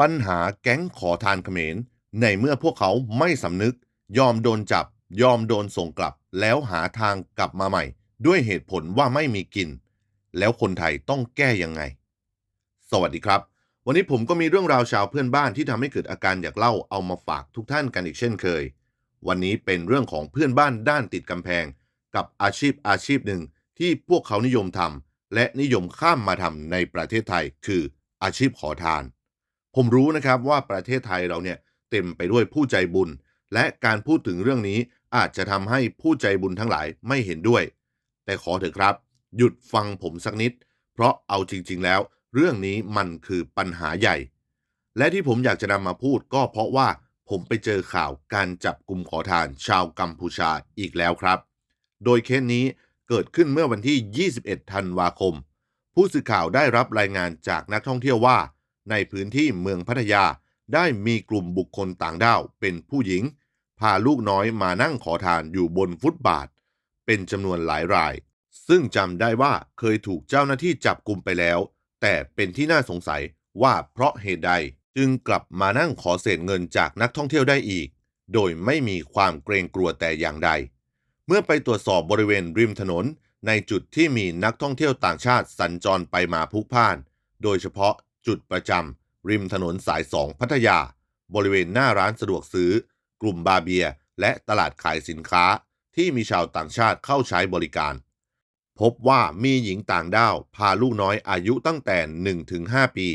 ปัญหาแก๊งขอทานเขมร ในเมื่อพวกเขาไม่สำนึก ยอมโดนจับ ยอมโดนส่งกลับ แล้วหาทางกลับมาใหม่ ด้วยเหตุผลว่าไม่มีกิน แล้วคนไทยต้องแก้ยังไง สวัสดีครับ วันนี้ผมก็มีเรื่องราวชาวเพื่อนบ้านที่ทำให้เกิดอาการอยากเล่าเอามาฝากทุกท่านกันอีกเช่นเคย วันนี้เป็นเรื่องของเพื่อนบ้านด้านติดกำแพง กับอาชีพอาชีพหนึ่งที่พวกเขานิยมทำและนิยมข้ามมาทำในประเทศไทย คืออาชีพขอทาน ผมรู้นะครับว่าประเทศไทยเราเนี่ยเต็มไปด้วยผู้ใจบุญ และการพูดถึงเรื่องนี้อาจจะทำให้ผู้ใจบุญทั้งหลายไม่เห็นด้วย แต่ขอเถอะครับ หยุดฟังผมสักนิด เพราะเอาจริง ๆ แล้ว เรื่องนี้มันคือปัญหาใหญ่ และที่ผมอยากจะนำมาพูดก็เพราะว่าผมไปเจอข่าวการจับกลุ่มขอทานชาวกัมพูชาอีกแล้วครับ โดยเคสนี้เกิดขึ้นเมื่อวันที่ 21 ธันวาคม ผู้สื่อข่าวได้รับรายงานจากนักท่องเที่ยวว่า ในพื้นที่เมืองพัทยาได้มีกลุ่มบุคคลต่างด้าวเป็นผู้หญิง พาลูกน้อยมานั่งขอทานอยู่บนฟุตบาท เป็นจำนวนหลายราย ซึ่งจำได้ว่าเคยถูกเจ้าหน้าที่จับกลุ่มไปแล้ว แต่เป็นที่น่าสงสัยว่าเพราะเหตุใดจึงกลับมานั่งขอเศษเงินจากนักท่องเที่ยวได้อีก โดยไม่มีความเกรงกลัวแต่อย่างใด เมื่อไปตรวจสอบบริเวณริมถนน ในจุดที่มีนักท่องเที่ยวต่างชาติสัญจรไปมาพลุกพ่าน โดยเฉพาะ จุดประจำริมถนนสายสองพัทยา บริเวณหน้าร้านสะดวกซื้อ กลุ่มบาเบีย และตลาดขายสินค้าที่มีชาวต่างชาติเข้าใช้บริการ พบว่ามีหญิงต่างด้าวพาลูกน้อยอายุตั้งแต่ 1-5 ปี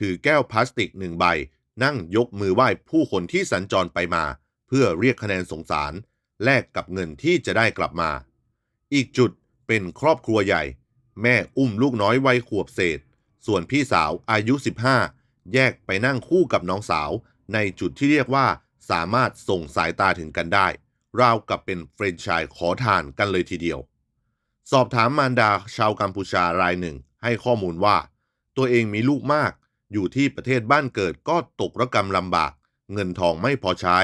ถือแก้วพลาสติกหนึ่งใบ นั่งยกมือไหว้ผู้คนที่สัญจรไปมา เพื่อเรียกคะแนนสงสาร แลกกับเงินที่จะได้กลับมา อีกจุดเป็นครอบครัวใหญ่ แม่อุ้มลูกน้อยวัยขวบเศษ ส่วนพี่สาวอายุ 15 แยกไปนั่งคู่กับน้องสาว ในจุดที่เรียกว่าสามารถส่งสายตาถึงกันได้ ราวกับเป็นเฟรนชส์ขอทานกันเลยทีเดียว สอบถามมารดาชาวกัมพูชารายหนึ่งให้ข้อมูลว่า ตัวเองมีลูกมาก อยู่ที่ประเทศบ้านเกิดก็ตกระกรรมลำบาก เงินทองไม่พอใช้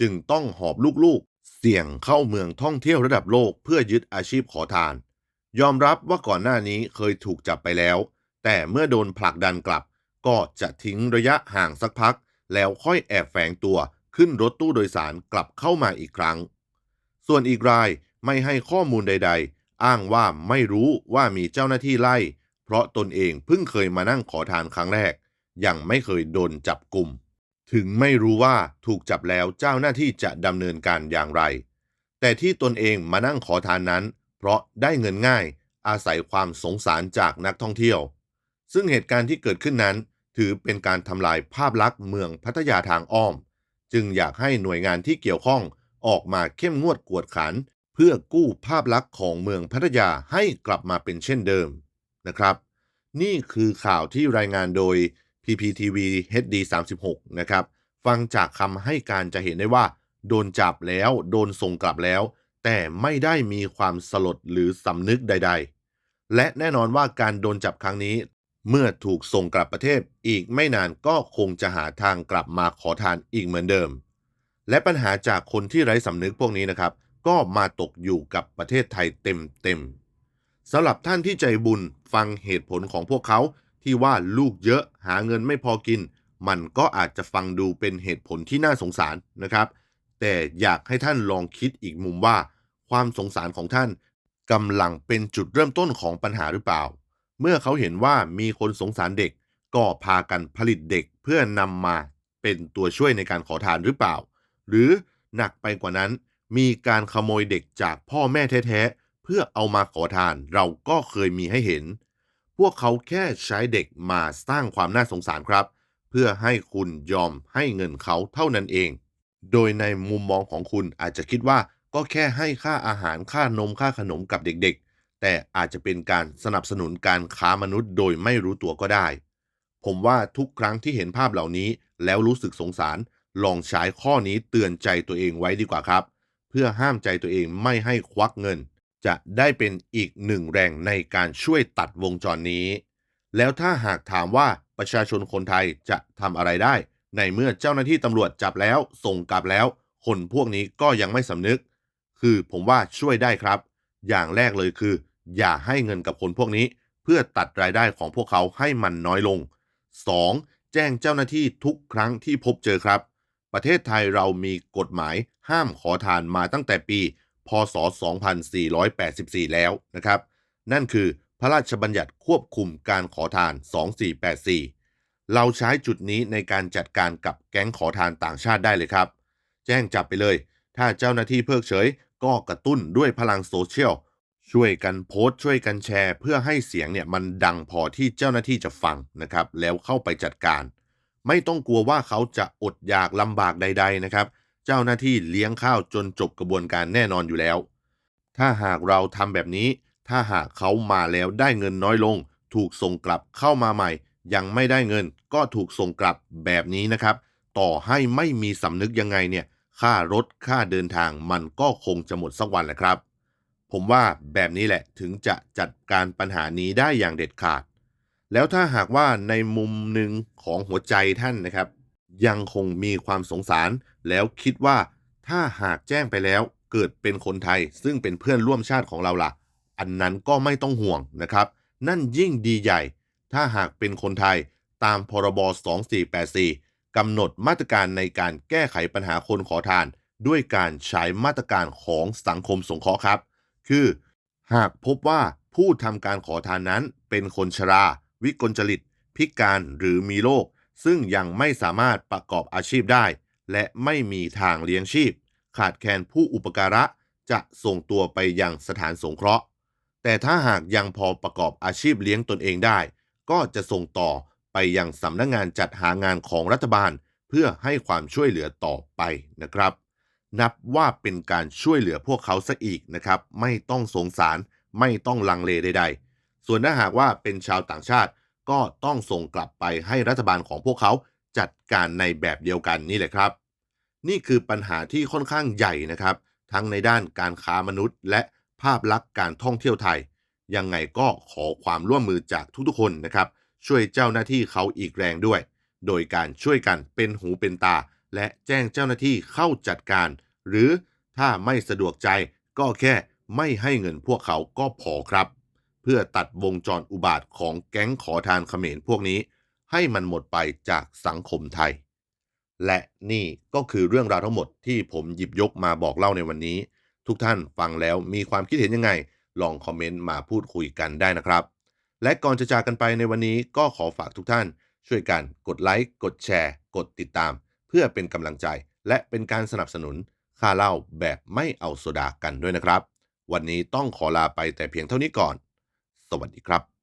จึงต้องหอบลูกๆ เสี่ยงเข้าเมืองท่องเที่ยวระดับโลกเพื่อยึดอาชีพขอทาน ยอมรับว่าก่อนหน้านี้เคยถูกจับไปแล้ว แต่เมื่อโดนผลักดันกลับ ก็จะทิ้งระยะห่างสักพัก แล้วค่อยแอบแฝงตัวขึ้นรถตู้โดยสารกลับเข้ามาอีกครั้ง ส่วนอีกรายไม่ให้ข้อมูลใด ๆ อ้างว่าไม่รู้ว่ามีเจ้าหน้าที่ไล่ เพราะตนเองเพิ่งเคยมานั่งขอทานครั้งแรก ยังไม่เคยโดนจับกลุ่ม ถึงไม่รู้ว่าถูกจับแล้วเจ้าหน้าที่จะดำเนินการอย่างไร แต่ที่ตนเองมานั่งขอทานนั้น เพราะได้เงินง่าย อาศัยความสงสารจากนักท่องเที่ยว ซึ่งเหตุการณ์ที่เกิดขึ้นนั้น ถือเป็นการทำลายภาพลักษณ์เมืองพัทยาทางอ้อม จึงอยากให้หน่วยงานที่เกี่ยวข้องออกมาเข้มงวดกวดขัน เพื่อกู้ภาพลักษณ์ของเมืองพัทยาให้กลับมาเป็นเช่นเดิมนะครับ นี่คือข่าวที่รายงานโดย PPTV HD 36นะครับ ฟังจากคำให้การจะเห็นได้ว่า โดนจับแล้วโดนส่งกลับแล้ว แต่ไม่ได้มีความสลดหรือสำนึกใด ๆ และแน่นอนว่าการโดนจับครั้งนี้ เมื่อถูกส่งกลับประเทศอีกไม่นานก็คงจะหาทางกลับมาขอทานอีกเหมือนเดิม และปัญหาจากคนที่ไร้สำนึกพวกนี้นะครับ ก็มาตกอยู่กับประเทศไทยเต็มๆสำหรับท่านที่ใจบุญฟังเหตุผลของพวกเขาที่ว่าลูกเยอะหาเงินไม่พอกิน มันก็อาจจะฟังดูเป็นเหตุผลที่น่าสงสารนะครับ แต่อยากให้ท่านลองคิดอีกมุมว่า ความสงสารของท่านกำลังเป็นจุดเริ่มต้นของปัญหาหรือเปล่า เมื่อเขาเห็นว่ามีคนสงสารเด็ก ก็พากันผลิตเด็กเพื่อนำมาเป็นตัวช่วยในการขอทานหรือเปล่า หรือหนักไปกว่านั้น มีการขโมยเด็กจากพ่อแม่แท้ๆ เพื่อเอามาขอทานเราก็เคยมีให้เห็น พวกเขาแค่ใช้เด็กมาสร้างความน่าสงสารครับ เพื่อให้คุณยอมให้เงินเขาเท่านั้นเอง โดยในมุมมองของคุณอาจจะคิดว่าก็แค่ให้ค่าอาหารค่านมค่าขนมกับเด็กๆ แต่อาจจะเป็นการสนับสนุนการค้ามนุษย์โดยไม่รู้ตัวก็ได้ ผมว่าทุกครั้งที่เห็นภาพเหล่านี้ แล้วรู้สึกสงสาร ลองใช้ข้อนี้เตือนใจตัวเองไว้ดีกว่าครับ เพื่อห้ามใจตัวเองไม่ให้ควักเงิน จะได้เป็นอีกหนึ่งแรงในการช่วยตัดวงจรนี้ แล้วถ้าหากถามว่าประชาชนคนไทยจะทำอะไรได้ ในเมื่อเจ้าหน้าที่ตำรวจจับแล้ว ส่งกลับแล้ว คนพวกนี้ก็ยังไม่สำนึก คือผมว่าช่วยได้ครับ อย่างแรกเลยคือ อย่าให้เงินกับคนพวกนี้ เพื่อตัดรายได้ของพวกเขาให้มันน้อยลง 2. แจ้งเจ้าหน้าที่ทุกครั้งที่พบเจอครับ ประเทศไทยเรามีกฎหมายห้ามขอทานมาตั้งแต่ปี พศ 2484 แล้วนะครับ นั่นคือพระราชบัญญัติควบคุมการขอทาน 2484 เราใช้จุดนี้ในการจัดการกับแก๊งขอทานต่างชาติได้เลยครับ แจ้งจับไปเลย ถ้าเจ้าหน้าที่เพิกเฉย ก็กระตุ้นด้วยพลังโซเชียล ช่วยกันโพสต์ช่วยกันแชร์ เพื่อให้เสียงเนี่ยมันดังพอที่เจ้าหน้าที่จะฟังนะครับ แล้วเข้าไปจัดการ ไม่ต้องกลัวว่าเขาจะอดอยากลำบากใด ๆนะครับ เจ้าหน้าที่เลี้ยงข้าวจนจบกระบวนการแน่นอนอยู่แล้ว ถ้าหากเราทำแบบนี้ ถ้าหากเขามาแล้วได้เงินน้อยลง ถูกส่งกลับเข้ามาใหม่ ยังไม่ได้เงิน ก็ถูกส่งกลับแบบนี้นะครับ ต่อให้ไม่มีสำนึกยังไงเนี่ยค่ารถค่าเดินทางมันก็คงจะหมดสักวันแหละครับ ผมว่าแบบนี้แหละถึงจะจัดการปัญหานี้ได้อย่างเด็ดขาด แล้วถ้าหากว่าในมุมหนึ่งของหัวใจท่านนะครับ ยังคงมีความสงสาร แล้วคิดว่าถ้าหากแจ้งไปแล้วเกิดเป็นคนไทย ซึ่งเป็นเพื่อนร่วมชาติของเราล่ะ อันนั้นก็ไม่ต้องห่วงนะครับ นั่นยิ่งดีใหญ่ ถ้าหากเป็นคนไทยตามพรบ 2484 กำหนดมาตรการในการแก้ไขปัญหาคนขอทาน ด้วยการใช้มาตรการของสังคมสงเคราะห์ครับ คือ หากพบว่าผู้ทำการขอทานนั้นเป็นคนชรา วิกลจริต พิการหรือมีโรคซึ่งยังไม่สามารถประกอบอาชีพได้ และไม่มีทางเลี้ยงชีพ ขาดแคลนผู้อุปการะจะส่งตัวไปยังสถานสงเคราะห์ แต่ถ้าหากยังพอประกอบอาชีพเลี้ยงตนเองได้ ก็จะส่งต่อไปยังสำนักงงานจัดหางานของรัฐบาล เพื่อให้ความช่วยเหลือต่อไปนะครับ นับว่าเป็นการช่วยเหลือพวกเขาซะอีกนะครับ ไม่ต้องสงสาร ไม่ต้องลังเลใดๆ ส่วนถ้าหากว่าเป็นชาวต่างชาติ ก็ต้องส่งกลับไปให้รัฐบาลของพวกเขาจัดการในแบบเดียวกันนี่แหละครับ นี่คือปัญหาที่ค่อนข้างใหญ่นะครับ ทั้งในด้านการค้ามนุษย์ และภาพลักษณ์การท่องเที่ยวไทย ยังไงก็ขอความร่วมมือจากทุกๆคนนะครับ ช่วยเจ้าหน้าที่เขาอีกแรงด้วย โดยการช่วยกันเป็นหูเป็นตา และแจ้งเจ้าหน้าที่เข้าจัดการ หรือถ้าไม่สะดวกใจก็แค่ไม่ให้เงินพวกเขาก็พอครับ เพื่อตัดวงจรอุบาทของแก๊งขอทานเขมรพวกนี้ ให้มันหมดไปจากสังคมไทย และนี่ก็คือเรื่องราวทั้งหมดที่ผมหยิบยกมาบอกเล่าในวันนี้ ทุกท่านฟังแล้วมีความคิดเห็นยังไง ลองคอมเมนต์มาพูดคุยกันได้นะครับ และก่อนจะจากกันไปในวันนี้ก็ขอฝากทุกท่าน ช่วยกันกดไลค์กดแชร์ กดติดตาม เพื่อเป็นกำลังใจและเป็นการสนับสนุนค่าเล่าแบบไม่เอาโซดากันด้วยนะครับ วันนี้ต้องขอลาไปแต่เพียงเท่านี้ก่อน สวัสดีครับ